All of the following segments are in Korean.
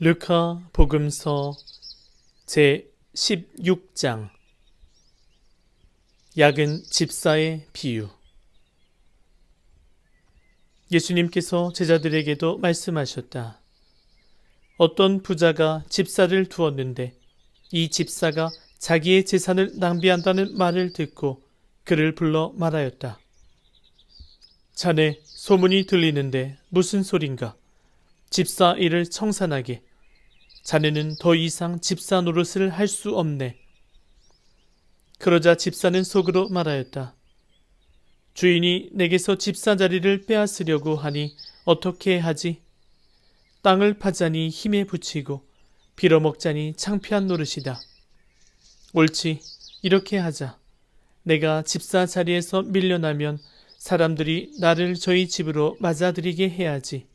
루카 복음서 제 16장 약은 집사의 비유 예수님께서 제자들에게도 말씀하셨다. 어떤 부자가 집사를 두었는데 이 집사가 자기의 재산을 낭비한다는 말을 듣고 그를 불러 말하였다. 자네 소문이 들리는데 무슨 소린가? 집사 일을 청산하게. 자네는 더 이상 집사 노릇을 할 수 없네. 그러자 집사는 속으로 말하였다. 주인이 내게서 집사 자리를 빼앗으려고 하니 어떻게 하지? 땅을 파자니 힘에 붙이고 빌어먹자니 창피한 노릇이다. 옳지, 이렇게 하자. 내가 집사 자리에서 밀려나면 사람들이 나를 저희 집으로 맞아들이게 해야지.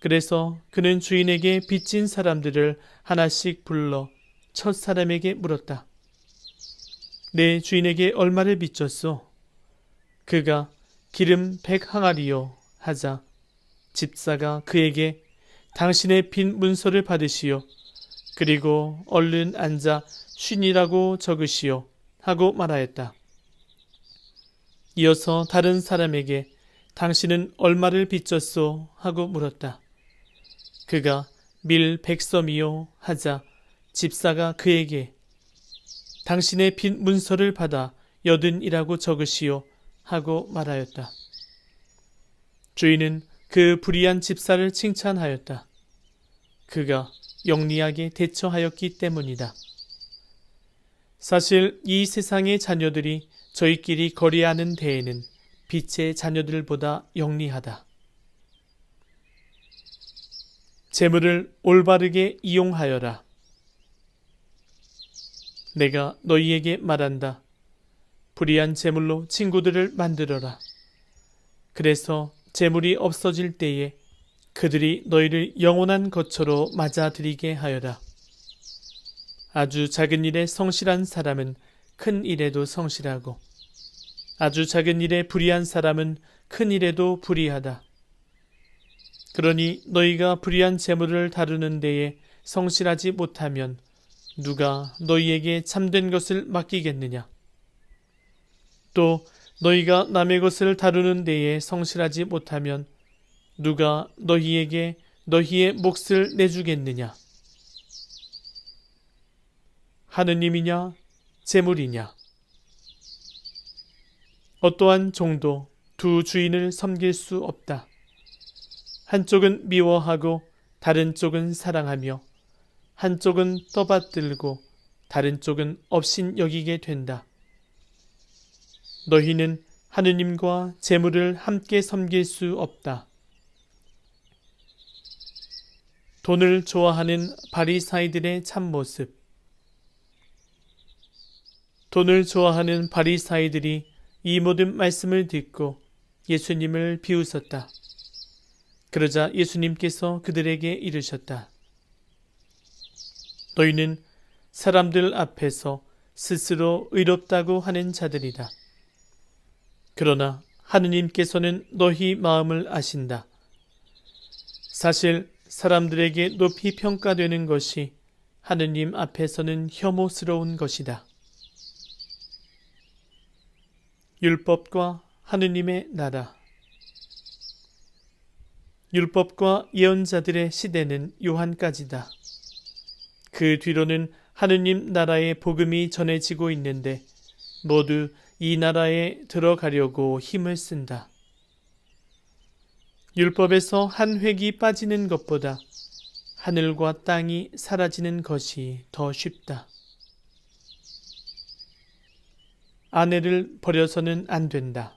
그래서 그는 주인에게 빚진 사람들을 하나씩 불러 첫 사람에게 물었다. 내 주인에게 얼마를 빚졌소? 그가 기름 백 항아리요 하자 집사가 그에게 당신의 빈 문서를 받으시오. 그리고 얼른 앉아 쉰이라고 적으시오. 하고 말하였다. 이어서 다른 사람에게 당신은 얼마를 빚졌소? 하고 물었다. 그가 밀 백섬이요 하자 집사가 그에게 당신의 빈 문서를 받아 여든이라고 적으시오 하고 말하였다. 주인은 그 불의한 집사를 칭찬하였다. 그가 영리하게 대처하였기 때문이다. 사실 이 세상의 자녀들이 저희끼리 거래하는 데에는 빛의 자녀들보다 영리하다. 재물을 올바르게 이용하여라. 내가 너희에게 말한다. 불의한 재물로 친구들을 만들어라. 그래서 재물이 없어질 때에 그들이 너희를 영원한 것처로 맞아들이게 하여라. 아주 작은 일에 성실한 사람은 큰 일에도 성실하고 아주 작은 일에 불의한 사람은 큰 일에도 불의하다. 그러니 너희가 불의한 재물을 다루는 데에 성실하지 못하면 누가 너희에게 참된 것을 맡기겠느냐? 또 너희가 남의 것을 다루는 데에 성실하지 못하면 누가 너희에게 너희의 몫을 내주겠느냐? 하느님이냐, 재물이냐? 어떠한 종도 두 주인을 섬길 수 없다. 한쪽은 미워하고 다른 쪽은 사랑하며 한쪽은 떠받들고 다른 쪽은 업신 여기게 된다. 너희는 하느님과 재물을 함께 섬길 수 없다. 돈을 좋아하는 바리사이들의 참모습 돈을 좋아하는 바리사이들이 이 모든 말씀을 듣고 예수님을 비웃었다. 그러자 예수님께서 그들에게 이르셨다. 너희는 사람들 앞에서 스스로 의롭다고 하는 자들이다. 그러나 하느님께서는 너희 마음을 아신다. 사실 사람들에게 높이 평가되는 것이 하느님 앞에서는 혐오스러운 것이다. 율법과 하느님의 나라 율법과 예언자들의 시대는 요한까지다. 그 뒤로는 하느님 나라의 복음이 전해지고 있는데 모두 이 나라에 들어가려고 힘을 쓴다. 율법에서 한 획이 빠지는 것보다 하늘과 땅이 사라지는 것이 더 쉽다. 아내를 버려서는 안 된다.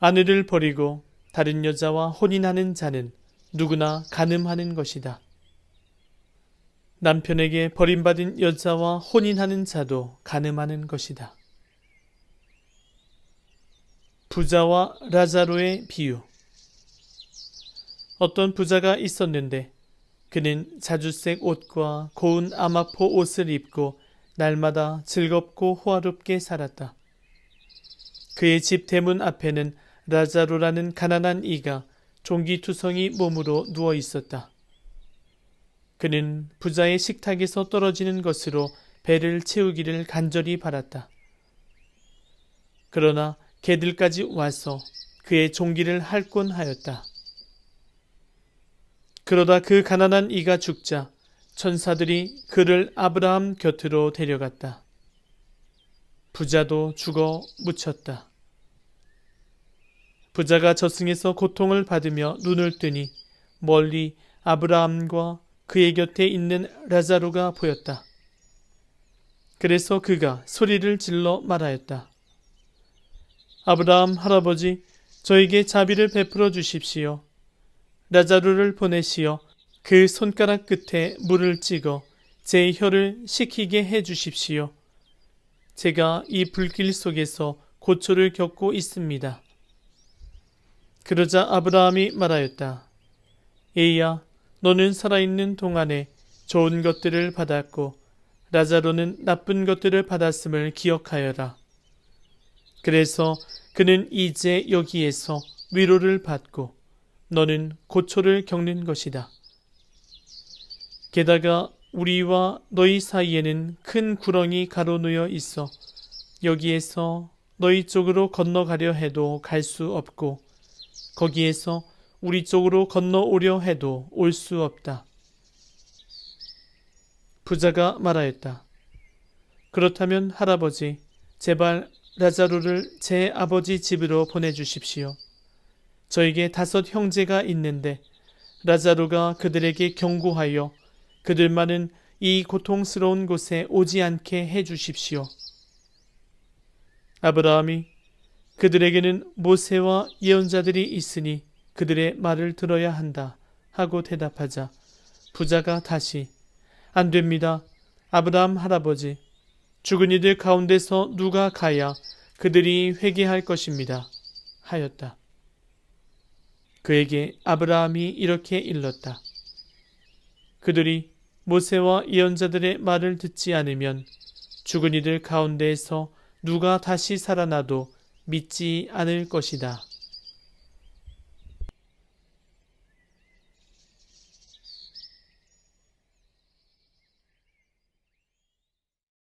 아내를 버리고 다른 여자와 혼인하는 자는 누구나 가늠하는 것이다. 남편에게 버림받은 여자와 혼인하는 자도 가늠하는 것이다. 부자와 라자로의 비유 어떤 부자가 있었는데 그는 자주색 옷과 고운 아마포 옷을 입고 날마다 즐겁고 호화롭게 살았다. 그의 집 대문 앞에는 라자로라는 가난한 이가 종기투성이 몸으로 누워 있었다. 그는 부자의 식탁에서 떨어지는 것으로 배를 채우기를 간절히 바랐다. 그러나 개들까지 와서 그의 종기를 할곤 하였다. 그러다 그 가난한 이가 죽자 천사들이 그를 아브라함 곁으로 데려갔다. 부자도 죽어 묻혔다. 부자가 저승에서 고통을 받으며 눈을 뜨니 멀리 아브라함과 그의 곁에 있는 라자로가 보였다. 그래서 그가 소리를 질러 말하였다. 아브라함 할아버지, 저에게 자비를 베풀어 주십시오. 라자루를 보내시어 그 손가락 끝에 물을 찍어 제 혀를 식히게 해 주십시오. 제가 이 불길 속에서 고초를 겪고 있습니다. 그러자 아브라함이 말하였다. 에이야, 너는 살아있는 동안에 좋은 것들을 받았고 라자로는 나쁜 것들을 받았음을 기억하여라. 그래서 그는 이제 여기에서 위로를 받고 너는 고초를 겪는 것이다. 게다가 우리와 너희 사이에는 큰 구렁이 가로놓여 있어 여기에서 너희 쪽으로 건너가려 해도 갈 수 없고 거기에서 우리 쪽으로 건너오려 해도 올 수 없다. 부자가 말하였다. 그렇다면 할아버지, 제발 라자루를 제 아버지 집으로 보내주십시오. 저에게 다섯 형제가 있는데 라자루가 그들에게 경고하여 그들만은 이 고통스러운 곳에 오지 않게 해 주십시오. 아브라함이 그들에게는 모세와 예언자들이 있으니 그들의 말을 들어야 한다 하고 대답하자 부자가 다시 안 됩니다. 아브라함 할아버지 죽은 이들 가운데서 누가 가야 그들이 회개할 것입니다. 하였다. 그에게 아브라함이 이렇게 일렀다. 그들이 모세와 예언자들의 말을 듣지 않으면 죽은 이들 가운데에서 누가 다시 살아나도 믿지 않을 것이다.